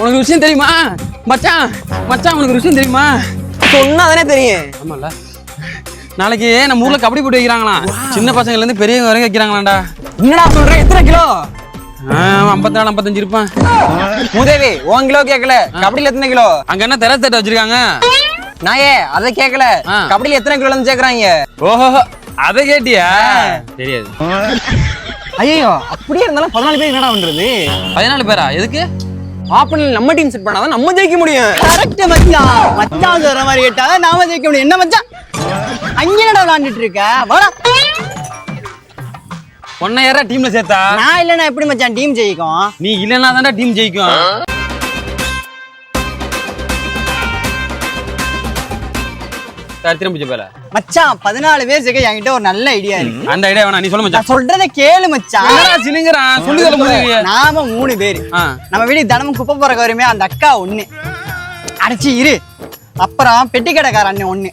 உனக்கு விஷயம் தெரியுமா? மச்சான் மச்சான் உனக்கு விஷயம் தெரியுமா? சொன்னாதானே தெரியும். ஆமால நாளைக்கு நம்ம ஊர்ல கபடி போட்டு வைக்கிறாங்களாம் சின்ன பசங்கள்ல இருந்து பெரியவங்க வரைக்கும் வைக்கிறாங்களாம்டா என்னடா சொல்ற? எத்தனை கிலோ? ஐம்பத்தி நாலு ஐம்பத்தஞ்சு இருப்பான். முதேவி உன் கிலோ கேட்கல கபடியில எத்தனை கிலோ? அங்க என்ன தெர தட்டு வச்சிருக்காங்க? நாயே அதை கேட்கல. கபடியில எத்தனை கிலோ சேர்க்கறாங்க ஓஹோ அதை கேட்டியா? தெரியாது. ஐயோ அப்படியே இருந்தாலும் பதினாலு பேர் என்னடா பண்றது? பதினாலு பேரா? எதுக்கு? ஆப்பனில் நம்ம டீம் செட் பண்ணாதான் நம்ம ஜெயிக்க முடியும். கரெக்ட் மச்சான். மச்சான் சொல்ற மாதிரி கேட்டா நாம ஜெயிக்க முடியும். என்ன மச்சான்? அங்க என்னடா விளையாண்டுட்டு இருக்க? வாடா. ஒன்ன யாரா டீம்ல சேர்த்தா? நான் இல்லைன்னா எப்படி மச்சான் டீம் ஜெயிக்கும்? நீ இல்லைன்னா தான்டா டீம் ஜெயிக்கும். சரி திரும்ப பேல. மச்சான் பதினாலு பேர் சேர்க்க என்கிட்ட ஒரு நல்ல ஐடியா இருக்கு. அந்த ஐடியா வேணா நீ சொல்ல மச்சான். நான் சொல்றத கேளு மச்சான். என்னடா சினுங்கிறான் சொல்லி சொல்ல முடியலையே நாம மூணு பேர். நம்ம வீட்டுக்கு தினமும் குப்பை போறக்க வருமே அந்த அக்கா ஒண்ணு. அடைச்சி இரு. அப்புறம் பெட்டி கடைக்கார அண்ணன் ஒண்ணு.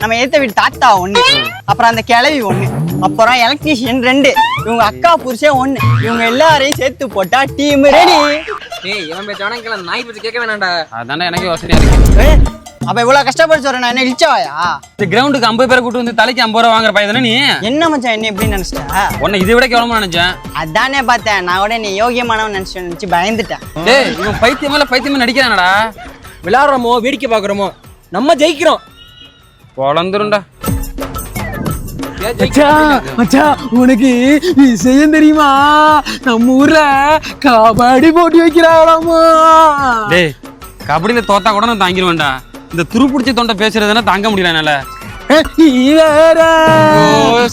நம்ம ஏத்த வீட்டு தாத்தா ஒண்ணு. அப்புறம் அந்த கிழவி ஒண்ணு. அப்புறம் எலக்ட்ரீஷியன் ரெண்டு. இவங்க அக்கா புருஷன் ஒண்ணு. இவங்க எல்லாரையும் சேர்த்து போட்டா டீம் ரெடி ஏய் இவன் பேச்ச வேணா நாய் பேச்சு கேட்க வேணாம்டா. அதான்டா எனக்கு யோசனையா இருக்கு. அப்ப இவ்வளவு கஷ்டப்பட்டு சொல்றேன் நான் என்ன இழிச்சவாயா? இந்த கிரவுண்டுக்கு ஐம்பது பேரை கூட்டு வந்து தலைக்கு ஐம்பது ரூபா வாங்குற பையன் தானே நீ? என்ன மச்சான் என்ன எப்படி நினைச்சிட்ட? உன்னை இதை விட கேவலமா நினைச்சேன். அதானே பார்த்தேன் நான் கூட நீ யோகியமானவன் நினைச்சு நினைச்சு பயந்துட்டேன். டேய் இவன் பைத்தியம் மேல பைத்தியமே நடிக்கிறானடா விளையாடுறோமோ வேடிக்கை பாக்குறோமோ நம்ம ஜெயிக்கிறோம். பொழந்துருண்டா மச்சான் உனக்கு விஷயம் தெரியுமா? நம்ம ஊர்ல கபடி போட்டி வைக்கிறாங்களாமா? டேய் கபடியில தோத்தா கூட நான் தாங்கிடுவேன்டா இந்த துருப்பிடிச்ச தொண்டை பேசுறதுன்னா தாங்க முடியல என்னால.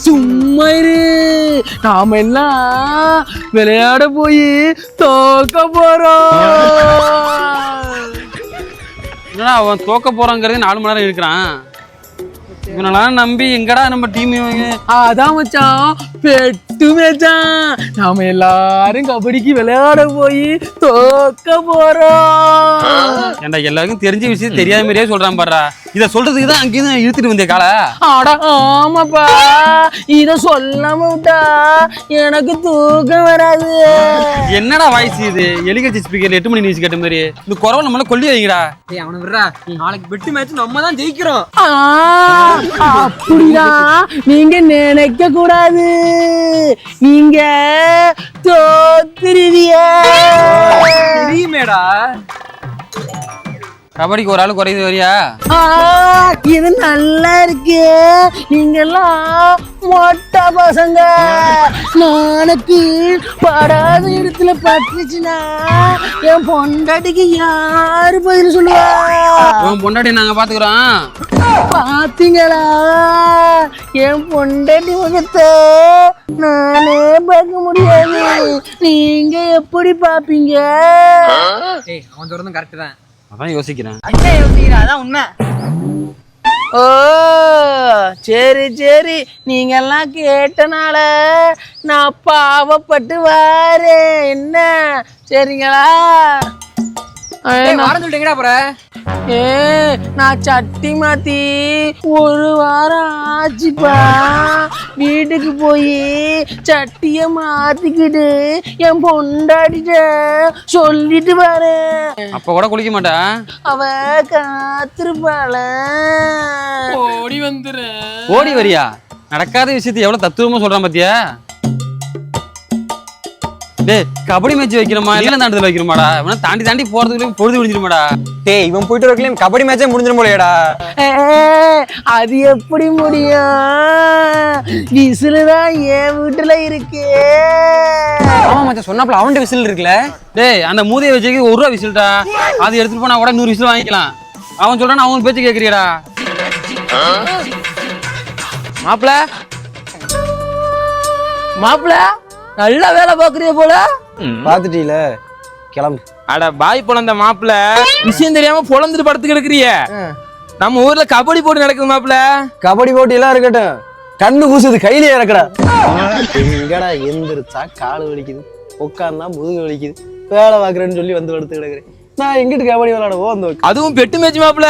சும்மா நாம எல்லாம் விளையாட போய் தோக்க போறோம். என்னடா அவன் தோக்க போறாங்கிறது நாலு மணி நேரம் இருக்கிறான். இவனெல்லாம் நம்பி எங்கடா நம்ம டீம் அதான் மச்சான். பெட்டு மச்சான் நாம எல்லாரும் கபடிக்கு விளையாட போய் தோக்க போறோம். ஏன்டா எல்லாருக்கும் தெரிஞ்ச விஷயம் தெரியாத மாதிரியே சொல்றான் பாடுறா இதை சொல்றதுக்கு தான் அங்கேயும் இழுத்துட்டு வந்தே காலை. அட ஆமாப்பா. இத சொல்லாம விட்டா எனக்கு தூக்கம் வராது. என்னடா வாய்ஸ் இது? எலிகட்சி ஸ்பீக்கர்ல எட்டு மணி நியூஸ் கேட்ட மாதிரி. இந்த குறவ நம்மள கொல்லி வைங்கடா. ஏய் அவனை விடுறா. நாளைக்கு பெட்டு மேட்ச் நம்ம தான் ஜெயிக்கிறோம். அப்படிதான் நீங்க நினைக்க கூடாது நீங்க தோத்துருவியா தெரியுமேடா. கபடிக்கு ஒரு ஆள் குறையுது வரியா? இது நல்லா இருக்கு. நீங்க எல்லாம் மொட்டை பசங்க. நாளைக்கு படாத இடத்துல பட்டுச்சுன்னா என் பொண்டாட்டிக்கு யாரு பதில் சொல்லுவா? உன் பொண்டாட்டி நாங்க பாத்துக்கிறோம். பாத்தீங்களா? என் பொண்டாட்டி முகத்தை நானே பார்க்க முடியாது. நீங்க எப்படி பாப்பீங்க? அவன் சொல்றதும் கரெக்ட் தான். அதான் யோசிக்கிறேன். அண்ணே யோசிக்கிறேன் அதான் உண்மை. ஓ சரி சரி. நீங்கெல்லாம் கேட்டனால நான் பாவப்பட்டு வாரேன். என்ன? சரிங்களா? வாரம் சொல்லிட்டீங்கடா அப்புறம் ஏ நான் சட்டி மாத்தி ஒரு வாரம் ஆச்சுப்பா. வீட்டுக்கு போய் சட்டிய மாத்திக்கிட்டு என் பொண்டாடிட்ட சொல்லிட்டு பாரு அப்ப கூட குளிக்க மாட்டேன் அவ காத்திருப்பாள. ஓடி வந்துடுறேன் ஓடி வரியா? நடக்காத விஷயத்தை எவ்வளவு தத்துவமா சொல்றான் பாத்தியா? டேய் கபடி மேட்ச் வைக்கிறோமா இல்ல தாண்டதுல வைக்கிறோமாடா இவனை தாண்டி தாண்டி போறதுக்குள்ளே பொழுது விடிஞ்சிருமாடா. டேய் இவன் போயிட்டு வரக்கலையும் கபடி மேட்சே முடிஞ்சிடும் போலயேடா. அது எப்படி முடியும்? விசிலு தான் என் வீட்டுல இருக்கு. ஆமா மச்சான் சொன்னாப்ல அவன்கிட்ட விசில் இருக்குல்ல? டேய் அந்த மூதையை வச்சுக்கு ஒரு ரூபா விசில்டா. அது எடுத்துட்டு போனா கூட நூறு விசில் வாங்கிக்கலாம். அவன் சொல்றான் அவன் பேச்சு கேக்குறியடா. மாப்பிள மாப்பிள நல்ல வேலை பாக்குறிய போல. பாத்துட்டீல கிளம்பு. அட பாய் பொழந்த மாப்பிள விஷயம் தெரியாம பொழந்துட்டு படுத்து கிடக்குறிய நம்ம ஊர்ல கபடி போட்டி நடக்குது மாப்பிள கபடி போட்டி எல்லாம் இருக்கட்டும். கண்ணு கூசுது கையில இறக்கடா எங்கடா எந்திரிச்சா காலு வலிக்குது உட்கார்ந்தா முதுகு வலிக்குது வேலை பாக்குறேன்னு சொல்லி வந்து படுத்து கிடக்குறேன் நான் எங்கிட்டு கபடி விளையாடவோ அந்த அதுவும் பெட்டு மேட்ச் மாப்பிள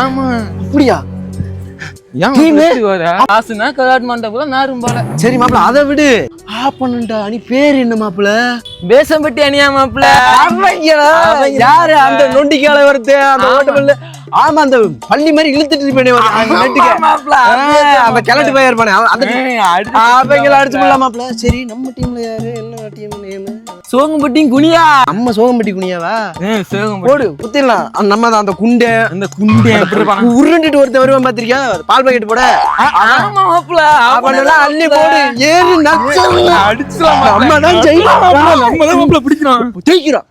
ஆமா. அப்படியா? Team? காசுனா கலாட் மண்டபம் நாரும் போல சரி மாப்பிள அதை விடு. ஆப்பனண்டா நீ பேர் என்ன மாப்பிள? பேசம்பட்டி அணியா மாப்பிள? யாரு அந்த நொண்டிக்கால வருது அந்த ஓட்டமில்ல ஆமா அந்த பள்ளி மாதிரி இழுத்துட்டு இருப்பானே அவன் அந்த அவங்கள அடிச்சு போடலாம் மாப்பிள? சரி நம்ம டீம்ல யாரு? சோகம்பட்டியும் குனியா. நம்ம சோகம்பட்டி குனியாவா? சோகம்பட்டி. போடு குத்திடலாம். நம்ம தான் அந்த குண்டை. அந்த குண்டி உருண்டுட்டு ஒருத்தன் வருவான் பாத்திருக்கியா? பால் பாக்கெட் போட. அள்ளி போடு. ஏறு நம்ம தான் ஜெயிக்கிறோம் நம்ம தான் பிடிக்கிறோம் ஜெயிக்கிறோம்.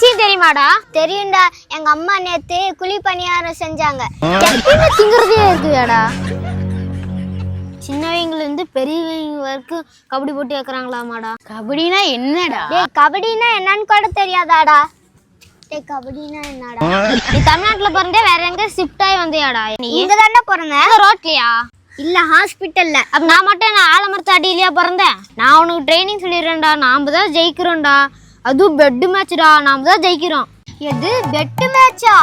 விஷயம் தெரியுமாடா? தெரியும்டா. எங்க அம்மா நேத்து குழி பணியாரம் செஞ்சாங்க. எப்பயுமே திங்குறதே இருக்குதாடா. சின்னவங்கள இருந்து பெரியவங்க வரைக்கும் கபடி போட்டி வைக்கிறாங்களாமாடா. கபடினா என்னடா? டேய் கபடினா என்னன்னு கூட தெரியாதாடா. டேய் கபடினா என்னடா? நீ தமிழ்நாட்டுல பிறந்தே வேற எங்க ஷிஃப்ட் ஆகி வந்தியாடா? நீ? இங்க தானே பிறந்த ரோட்லயா? இல்ல ஹாஸ்பிட்டல்ல அப்ப நான் மட்டும் நான் ஆலமரத்து அடியிலயா பிறந்தேன்? நான் உனக்கு ட்ரைனிங் சொல்லிடுறேன்டா. நாம தான் ஜெயிக்கிறோம்டா. அதுவும் பெட் மேட்ச்டா நாம தான் ஜெயிக்கிறோம். எது? பெட் மேட்சா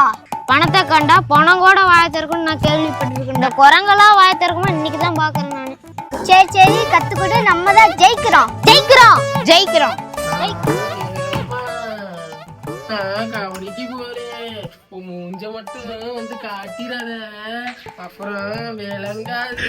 பணத்தை கண்டா பணம் கூட வாய திறக்கும்னு நான் கேள்விப்பட்டிருக்கேன். இந்த குரங்கெல்லாம் வாய திறக்குமா இன்னைக்கு தான் பாக்குறேன் நான். சரி சரி கத்துக்கிட்டு நம்ம தான் ஜெயிக்கிறோம். ஜெயிக்கிறோம். ஜெயிக்கிறோம். கபடிக்கு போறேன். உன் மூஞ்ச மட்டும் வந்து காட்டிடாத. அப்புறம் விளங்காது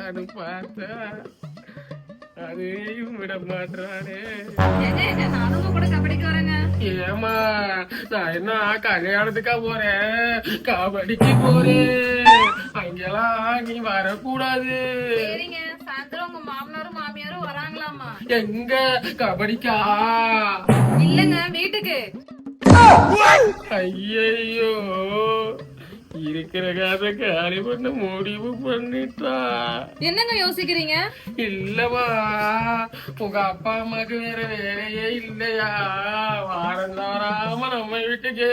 பார்த்தா அதையும் விட மாட்டானே. ஏமா நான் என்ன கல்யாணத்துக்கா போறேன்? கபடிக்கு போறேன். அங்கெல்லாம் நீ வரக்கூடாது. சரிங்க சாயந்தரம் உங்க மாமனாரும் மாமியாரும் வராங்களாமா எங்க கபடிக்கா? இல்லங்க வீட்டுக்கு. ஐயையோ. இருக்கிற கதை காலி பண்ண முடிவு பண்ணிட்டா. என்னங்க யோசிக்கிறீங்க? இல்லம்மா உங்க அப்பா அம்மாக்கு வேற வேலையே இல்லையா? வாரம் தவறாம நம்ம வீட்டுக்கே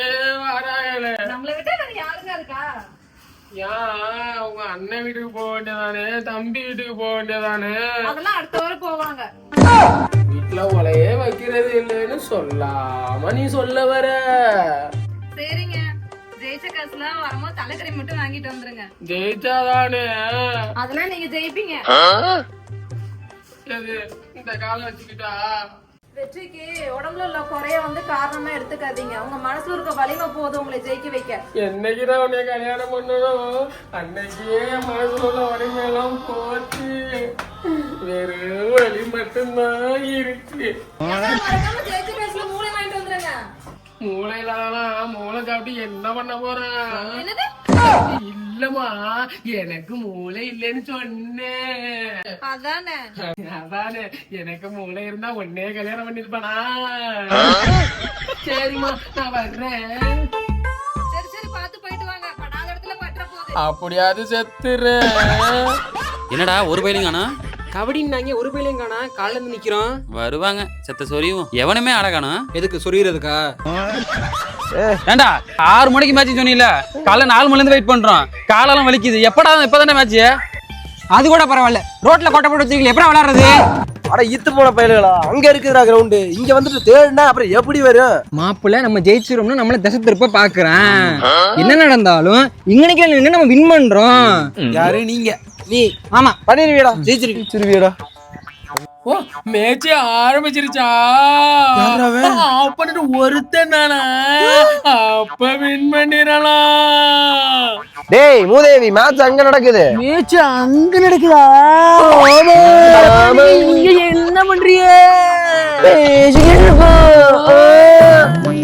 வராங்களே. நம்மளை விட்டு வேற யாருங்க இருக்கா? ஏன் உங்க அண்ணன் வீட்டுக்கு போக வேண்டியதானே? தம்பி வீட்டுக்கு போக வேண்டியதானே? அதெல்லாம் அடுத்த வாரம் போவாங்க. வீட்டுல உலையே வைக்கிறது இல்லைன்னு சொல்லாம நீ சொல்ல வர. சரிங்க. ஜெயிச்ச காசுல வரும்போது தலைக்கறி மட்டும் வாங்கிட்டு வந்துருங்க. ஜெயிச்சாதானே? அதெல்லாம் நீங்க ஜெயிப்பீங்க. இந்த காலம் வச்சுக்கிட்டா? வெற்றிக்கு உடம்புல உள்ள குறைய வந்து காரணமா எடுத்துக்காதீங்க. உங்க மனசுல இருக்க வலிமை போதும் உங்களை ஜெயிக்க வைக்க. என்னைக்கு தான் உன்னை கல்யாணம் பண்ணணும் அன்னைக்கே மனசுல உள்ள வலிமையெல்லாம் போச்சு. வெறும் வலி மட்டும்தான் இருக்கு. மறக்காம ஜெயிச்ச காசுல மூளை வாங்கிட்டு வந்துருங்க. மூளையிலாம் மூளை காட்டி என்ன பண்ண போறேன் என்னது? இல்லம்மா எனக்கு மூளை இல்லைன்னு சொன்னேன். அதானே? அதானே எனக்கு மூளை இருந்தா உன்னே கல்யாணம் பண்ணிருப்பானா சரிம்மா நான் வர்றேன். சரி சரி பார்த்து போயிட்டு வாங்க. படாத இடத்துல பற்ற போகுது. அப்படியாவது செத்துறேன். என்னடா ஒரு பயிலும் காணா கபடின்னாங்க ஒரு பையிலையும் காணா காலைல இருந்து நிக்கிறோம். வருவாங்க செத்த சொரியும் எவனுமே காணோம் எதுக்கு சொருகிறதுக்கா ஏண்டா ஆறு மணிக்கு மேட்ச் சொன்னீல காலைல நாலு மணில இருந்து வெயிட் பண்றோம். காலெல்லாம் வலிக்குது. எப்படா இப்பதானே மேட்ச் அது கூட பரவாயில்ல. ரோட்ல கொட்டை போட்டு வச்சுக்கல எப்படி விளையாடுறது? அட இத்து போன பயலுகளா? அங்க இருக்குதுடா கிரவுண்டு இங்க வந்துட்டு தேடுனா அப்புறம் எப்படி வரும்? மாப்பிள்ள நம்ம ஜெயிச்சிரோம்னு நம்மள திசை திருப்ப பாக்குறேன். என்ன நடந்தாலும் இங்கனைக்கு நின்று நம்ம வின் பண்றோம். யாரு? நீங்க. நீ ஆமா பண்ணிருவியடா ஜெயிச்சிருவி சிறுவியடா ஓ மேட்ச் ஆரம்பிச்சிருச்சா? ஆஃப் பண்ணிட்டு ஒருத்தன் நானா? அப்ப வின் பண்ணிடலாம். டேய் மூதேவி மேட்ச் அங்க நடக்குது. மேட்ச் அங்க நடக்குதா? இங்க என்ன பண்றீங்க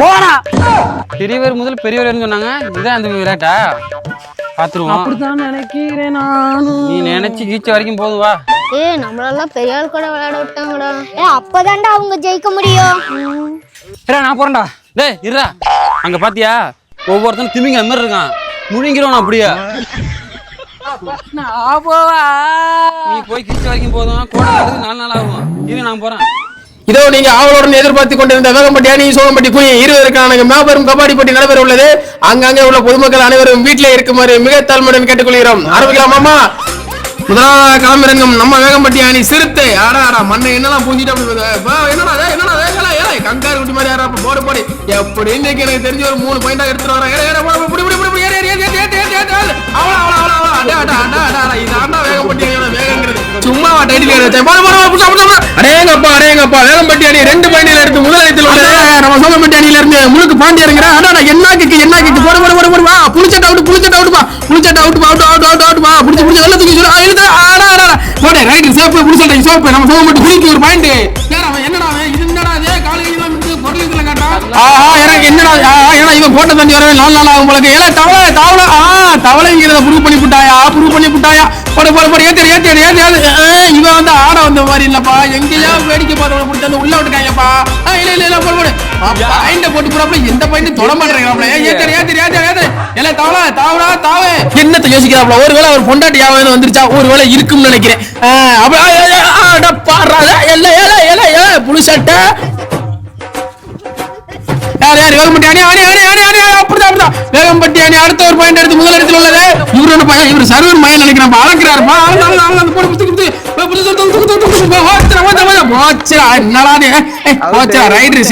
போடா. பெரியவர் முதல் பெரியவர் சொன்னாங்க. இதான் அந்த விளையாட்டா பாத்துருவோம். அப்படித்தான் நினைக்கிறேன் நானும் நீ நினைச்சு கீச்ச வரைக்கும் போதும் வா. ஏ நம்மளெல்லாம் பெரிய ஆள் கூட விளையாட விட்டாங்கடா. ஏ அப்பதான்டா அவங்க ஜெயிக்க முடியும். சரி நான் போறேன்டா. டேய் இருடா. அங்க பாத்தியா? ஒவ்வொருத்தனும் திமிங்க மாதிரி இருக்கான். முழுங்கிறவன் அப்படியே. நான் போவா. நீ போய் கீச்ச வரைக்கும் போதும். கோடை நாலு நாள் ஆகும். இரு நான் போறேன். இதோ நீங்க ஆவலுடன் எதிர்பார்த்து கொண்டிருந்த வேகம்பட்டி அணி சோகம்பட்டி குனி இருவருக்கான மாபெரும் கபாடி போட்டி நடைபெற உள்ளது. அங்கங்கே உள்ள பொதுமக்கள் அனைவரும் வீட்டிலே இருக்குமாறு மிக தாழ்மையுடன் கேட்டுக்கொள்கிறோம். ஆரம்பிக்கலாமாமா முதலாவது களமிறங்கும் நம்ம வேகம்பட்டி அணி சிறுத்தை. ஆடா ஆடா மண்ணை என்னலாம் பூஞ்சிட்டு என்னடா என்னடா கங்காரு குட்டி மாதிரி யாரா? அப்ப போடு போடு. எப்படி இன்னைக்கு எனக்கு தெரிஞ்ச ஒரு மூணு பாயிண்டா எடுத்துட்டு வரேன் ஏலே, ஏலே, போடு, போடு, புடி, புடி, புடி, புடி, ஏறு, ஏறு, அவ்வளோ, அவ்வளோ, அவ்வளோ, அடா, அடா, அடா, அடா, அடா. வேகம்பட்டி சும்மா டைட்டில் ஏற வச்சேன் போடு, போடு, புடிச்சா, புடிச்சா, புடிச்சா. அடேங்கப்பா அடேங்கப்பா. வேகம்பட்டி அணி ரெண்டு பாயிண்டில் எடுத்து முதலிடத்தில் உள்ளது நம்ம சோகம்பட்டி அணியில இருந்து முழுக்கு பாண்டி இறங்குறா அடா அடா, என்ன கிக்கு என்ன கிக்கு? போடு போடு போடு போடு வா. புளிச்சட்ட அவுட் புளிச்சட்ட அவுட் பா புளிச்சட்ட out out out out out வா. புடிச்சு புடிச்சு வெள்ள தூக்கி சொல்லு இழுத்து. ஆடா ஆடா. போடு ரைட் சேப்பு புளிச்சட்ட சோப்பு நம்ம சோகம்பட்டி குளிக்கு ஒரு பாயிண்ட் ஆஹா எனக்கு என்னடா ஆஹா ஏன்னா இவன் போட்ட தண்ணி வரவே நாலு நாள் ஆகும் உங்களுக்கு ஏல தவளை தவளை ஆ தவளைங்கிறத ப்ரூவ் பண்ணி விட்டாயா ப்ரூவ் பண்ணி விட்டாயா படு போடு போடு ஏத்தி ஏத்தி ஏத்தி இவன் வந்து ஆட வந்த மாதிரி இல்லப்பா. எங்கேயா வேடிக்கை பார்த்தவங்க பிடிச்சி வந்து உள்ள விட்டுட்டாங்கப்பா. ஆ, இல்ல இல்ல இல்ல போடு போடு. பாயிண்ட போட்டு போறாப்ல எந்த பாயிண்ட் தொட மாட்டேங்கிறாப்ல ஏத்தி ஏத்தி ஏத்தி ஏத்தி ஏல தவளா தாவடா தாவே என்னத்த யோசிக்கிறாப்ல ஒருவேளை அவர் பொண்டாட்டி யாவது வந்துருச்சா? ஒருவேளை இருக்கும்னு நினைக்கிறேன். ஆ, அப்ப ஆ, ஆ, ஆ, அட பாடுறா. எல்ல ஏல ஏல ஏ புளி சட்டை யார் யார் வேகம்பட்டி அணி அணி அணி அணி அணி அப்படிதான் அப்படிதான் வேகம்பட்டி அணி அடுத்த ஒரு பாயிண்ட் எடுத்து முதல் இடத்துல உள்ளது இவரு பையன் இவர் சர்வர் மயன் நினைக்கிறேன் அளக்கிறாருப்பா அளந்து அளந்து அளந்து போட்டு புத்து புத்து புத்து புத்து புத்து புத்து புத்து புத்து ஓச்சுடா ஓச்சுடா ஓச்சுடா என்னடா இது ஓச்சுடா ரைடர்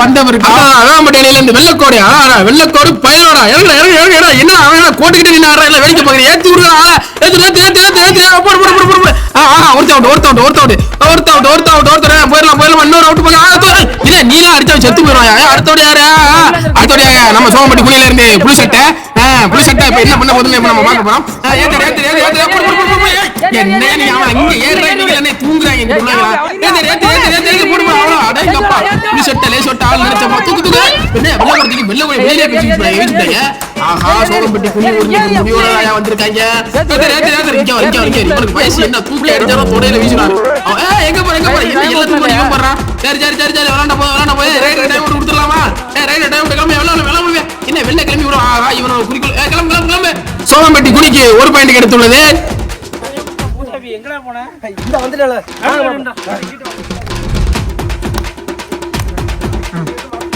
வந்தவருக்கு வேகம்பட்டி அணியில இருந்து வெள்ளக்கோடு. ஆ ஆ, வெள்ளக்கோடு பயனோடா இறங்குடா இறங்கு இறங்கு இறங்கு என்ன அவன் கோட்டுக்கிட்டு நின்று ஆடுறா? இல்ல வேடிக்கை பார்க்குறேன் ஏத்தி விடுறா ஆளை. ஏத்தி ஏத்தி ஏத்தி ஏத்தி ஏத்தி போடு போடு போடு போடு போடு. ஆ ஆ ஒருத்த அவுட் ஒருத்த அவுட் ஒருத்த அவுட் ஒருத்த அவுட் ஒருத்த அவுட் ஒருத்த போயிடலாம் போயிடலாம். இன்னொரு அவுட் தோ- இல்ல நீலாம் அடிச்சா செத்து போயிடுவாயா அடுத்தோட யாரு? அடுத்தோட? நம்ம சோமப்பட்டி குடியில இருந்து புளி சட்டை ஆ, புளி சட்டை இப்ப என்ன பண்ண போதுன்னு இப்ப நம்ம பார்க்க போறோம் ஆ, ஏத்து, ஏத்து, ஏத்து, ஏத்து, ஏத்து, போடு, போடு, போடு, போடு. ஏய், என்ன நீ அவன் இங்க ஏறுறா, நீங்க என்ன தூங்குறாங்க இங்க சொன்னாங்களா? ஏத்து, ஏத்து, ஏத்து, ஏத்து, ஏத்து, போடு, போடு, அவ்வளவு. அடேங்கப்பா. புளி சட்டை, லேஸ் சட்டை, ஆள் தூக்கு, தூக்கு. என்ன, வெள்ளை கூட தூக்கி, வெள்ளை கூட வெளியே பேசி வச்சுட்டாங்க. ஆஹா, சோமப்பட்டி குடி ஒரு இன்னைக்கு முடிவோட ஆயா வந்திருக்காங்க. ஏத்து, ஏத்து, ஏத்து, இங்க வா, இங்க வா, இங்க வா. இவனுக்கு வயசு என்ன தூக்கில அடிச்சாலும் தொடையில வீசுறாரு எங்க போற எங்க போற என்ன போய் இவன் போடுறான் சரி சரி சரி சரி விளாண்ட போய் விளாண்ட போய் ரைட் டைம் கொடுத்துடலாமா ரைட் டைம் வெள்ள வெள்ள வெள்ள என்ன வெள்ள கிளம்பி விடும் ஆஹா இவனோட குறிக்கோள் கிளம்பு கிளம்பு கிளம்பு. சோமம்பட்டி குடிக்கு ஒரு பாயிண்ட் கிடைத்துள்ளது. இந்த வந்துட்டல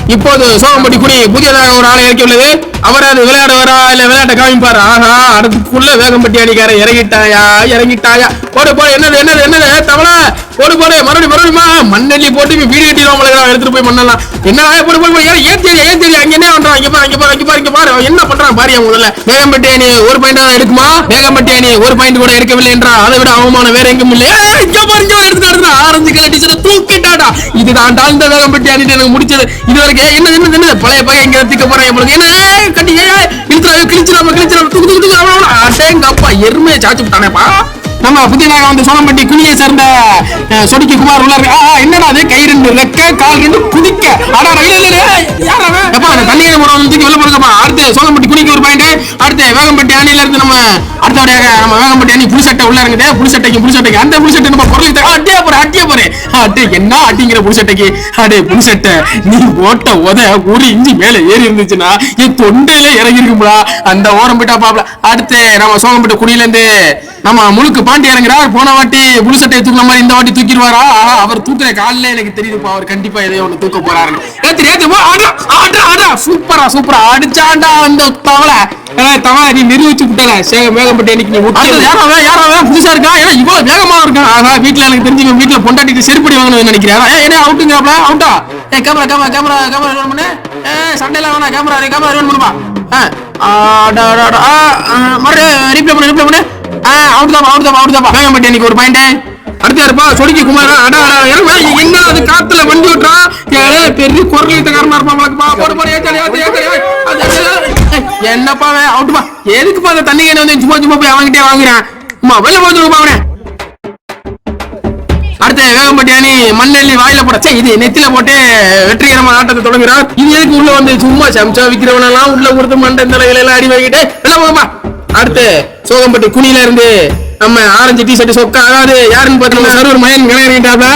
இப்போது சோகம்பட்டி குடி புதியதாக ஒரு ஆளை இறக்கியுள்ளது அவர் அது விளையாடுவாரா இல்ல விளையாட்ட காமிப்பாரா ஆஹா அடுத்துக்குள்ள வேகம்பட்டி அணிக்கார இறங்கிட்டாயா? இறங்கிட்டாயா? போடு போடு என்னது என்னது என்னது? தவளை போடு போடு மறுபடியும் மறுபடியுமா? மண்ணெல்லி போட்டு வீடு கட்டிடுவோம் எடுத்துட்டு போய் பண்ணலாம் என்ன போடு போடு போய் ஏன் ஏன் ஏன் தெரியல அங்க என்ன பண்றான் இங்க பாரு இங்க பாரு இங்க பாரு இங்க பாரு. என்ன பண்றான் பாரியா முதல்ல. வேகம்பட்டி அணி ஒரு பாயிண்ட் தான் எடுக்குமா? வேகம்பட்டி அணி ஒரு பாயிண்ட் கூட எடுக்கவில்லை என்றால் அதை விட அவமானம் வேற எங்கும் இல்லையா இங்க பாரு இங்க பாரு, எடுத்து ஆரஞ்சு கலர் டீச்சர் தூக்கிட்டாடா. இதுதான் தாழ்ந்த வேகம்பட்டி அணி எனக்கு முடிச்சது. இது வரைக்கும் என்ன என்ன என்ன? பழைய பையன் இங்க திக்க போறான் உங்களுக்கு என்ன? கட்டி ஏய், இழுத்துறா கிழிச்சிடாம கிழிச்சிடாம. தூக்கு தூக்கு தூக்கு அவ்வளோ எருமையை சாச்சு விட்டானேப்பா. நம்ம புதியதாக வந்து சோழம்பட்டி குனியை சேர்ந்த சொடிக்கு குமார் உள்ள என்னடா அது கை ரெண்டு ரெக்க கால் ரெண்டு குதிக்க. அடா இல்ல இல்ல இல்ல யார் அவன்? எப்பா அந்த தண்ணீரை போற தூக்கி வெளில போடுங்கப்பா. அடுத்து சோழம்பட்டி குனிக்கு ஒரு பாயிண்ட் அடுத்து வேகம்பட்டி அணியில இருந்து நம்ம அடுத்தபடியாக நம்ம வேகம்பட்டி அணி புளிசட்டை உள்ள இருக்குது புளிசட்டைக்கு புளிசட்டைக்கு அந்த புளிசட்டை நம்ம பொருள் அட்டியா போற அட்டியா போற அட்டே என்ன அட்டிங்கிற புளிசட்டைக்கு அடே புளிசட்டை நீ ஓட்ட உத ஒரு இஞ்சி மேல ஏறி இருந்துச்சுன்னா என் தொண்டையில இறங்கி இருக்கும்டா அந்த ஓரம் போயிட்டா பாப்பல. அடுத்து நம்ம சோகம்பட்டி குடியில இருந்து நம்ம முழுக்கு பாண்டி இறங்குறார். போன வாட்டி புளிசட்டையை தூக்கின மாதிரி இந்த வாட்டி தூக்கிடுவாரா? ஆஹா, அவர் தூக்குற காலில் எனக்கு தெரியுதுப்பா அவர் கண்டிப்பா எதையோ ஒன்று தூக்க போறாரு ஏத்து ஏத்து ஆடா ஆடா ஆடா. சூப்பரா சூப்பரா. அடிச்சாண்டா அந்த தவளை. ஏய், தவளை நீ நிரூபிச்சு விட்டல சேக வேகப்பட்டு இன்னைக்கு நீ விட்டு யாராவே யாராவே புதுசா இருக்கா? ஏன்னா இவ்வளவு வேகமா இருக்கான் ஆஹா வீட்டுல எனக்கு தெரிஞ்சு வீட்டுல பொண்டாட்டி செருப்படி வாங்கணும்னு நினைக்கிறேன் ஏ என்ன அவுட்டுங்கிறாப்ல அவுட்டா ஏ camera camera camera camera run பண்ணு. ஏ சண்டையில வேணா கேமரா கேமரா ரன் பண்ணுப்பா ஆ ஆடா ஆடா ஆ, ஆ, மறுபடியும் ரீப்ளே பண்ணு ரீப்ளே பண்ணு. அவுட் தான் அவுட் தான் அவுட் தான் வேகம்பட்டி இன்னைக்கு ஒரு பாயிண்ட் அடுத்து யாருப்பா? சொடிக்கு குமார். அடா இறங்க என்ன அது? காத்துல வண்டி ஓட்டுறான் ஏ பெரிய குரல் காரணமா இருப்பா உனக்குப்பா போடு போடு ஏத்தடி அது, என்னப்பா அவுட்டுப்பா எதுக்குப்பா அந்த தண்ணி கேன வந்து சும்மா சும்மா போய் அவன்கிட்டே வாங்குறேன்? அம்மா வெளில போச்சுப்பா அவனே. அடுத்து வேகம்பட்டியானி அணி மண்ணெல்லி வாயில போட. இது நெத்தில போட்டு வெற்றிகரமான ஆட்டத்தை தொடங்குறார் இது எதுக்கு உள்ள வந்து சும்மா சம்சா விக்கிறவனெல்லாம் உள்ள கொடுத்து மண்டை இந்த எல்லாம் அடி வாங்கிட்டு வெளில போகப்பா அடுத்து சோகம்பட்டு குனியில இருந்து நம்ம ஆரஞ்சு டி ஷர்ட் சொக்க அதாவது யாருன்னு பார்த்தோம்னா சர்வர் மயன் கிளையாடிட்டாப்ல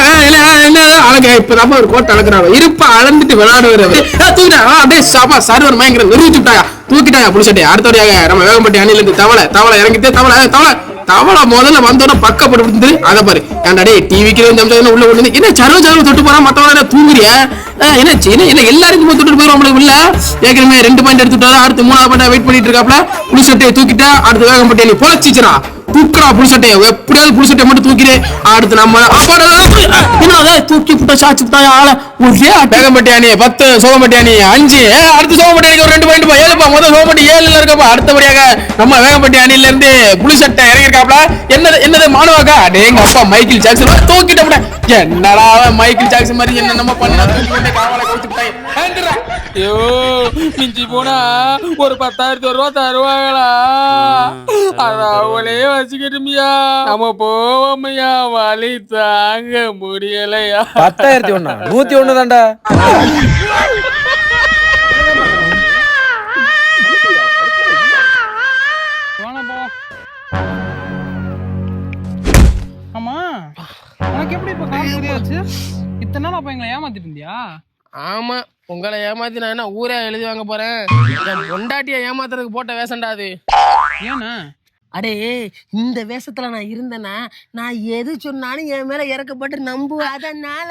அழக. இப்ப ஒரு கோட்டை அளக்குறாங்க இருப்பா அளந்துட்டு விளையாடுவார் அப்படியே சாப்பா சர்வர் மயங்கிற நிரூபிச்சுட்டாயா தூக்கிட்டாயா புடிச்சட்டே அடுத்தபடியாக நம்ம வேகம்பட்டி அணிலிருந்து தவளை தவளை இறங்கிட்டு தவளை தவளை தவளை முதல்ல வந்தோட பக்கப்பட்டு விழுந்து அதை பாரு. ஏன்டா டிவிக்கு இந்த அம்சம் உள்ள விழுந்து. என்ன சரவு சர்வ தொட்டு போறா மத்தவங்க என்ன தூங்குறியா? என்ன என்ன என்ன எல்லாருக்கும் தொட்டு போயிடும் நம்மளுக்கு இல்ல ஏற்கனவே ரெண்டு பாயிண்ட் எடுத்துட்டா அடுத்து மூணாவது பாயிண்ட் வெயிட் பண்ணிட்டு இருக்காப்ல. புளிசட்டையை தூக்கிட்டா அடுத்து வேகம் அணி நீ தூக்குறா புளி எப்படியாவது புளி மட்டும் தூக்கிடு. அடுத்து நம்ம அப்பாடா, என்னது தூக்கி புட்ட சாச்சு புட்டா ஆள ஒரே வேகம்பட்டியானி பத்து சோகம்பட்டியானி அஞ்சு அடுத்து அடுத்து சோகம்பட்டியானிக்கு ஒரு ரெண்டு பாயிண்ட் ஏழுப்பா முதல் சோகம்பட்டி ஏழுல இருக்கப்பா அடுத்தபடியாக நம்ம வேகம்பட்டி அணில இருந்து புளி சட்டை இறங்கியிருக்காப்ல. என்னது என்னது மாணவாக்கா அடே எங்க அப்பா மைக்கேல் ஜாக்சன் தூக்கிட்டப்பட என்னடா அவன் மைக்கேல் ஜாக்சன் மாதிரி என்ன நம்ம பண்ண காவலை கவுத்துட்டாய் ஐயோ. மிஞ்சி போனா ஒரு பத்தாயிரத்தி ரூபா தருவாங்களா? அத அவளே வச்சுக்கிட்டுமியா. நம்ம போவோமையா வலி தாங்க முடியலையா? பத்தாயிரத்தி ஒண்ணா? நூத்தி ஒண்ணு ஆமா உனக்கு எப்படி இப்ப காசு தெரியாச்சு இத்தனை நாள் அப்ப எங்களை ஏமாத்திட்டு இருந்தியா? ஆமா உங்களை ஏமாத்தி நான் என்ன ஊரே எழுதி வாங்க போறேன்? என் பொண்டாட்டிய ஏமாத்துறதுக்கு போட்ட வேஷம்டா அது. ஏன்னா? அடே இந்த வேஷத்துல நான் இருந்தேன்னா நான் எது சொன்னாலும் என் மேல இறக்கப்பட்டு நம்புவேன் அதனால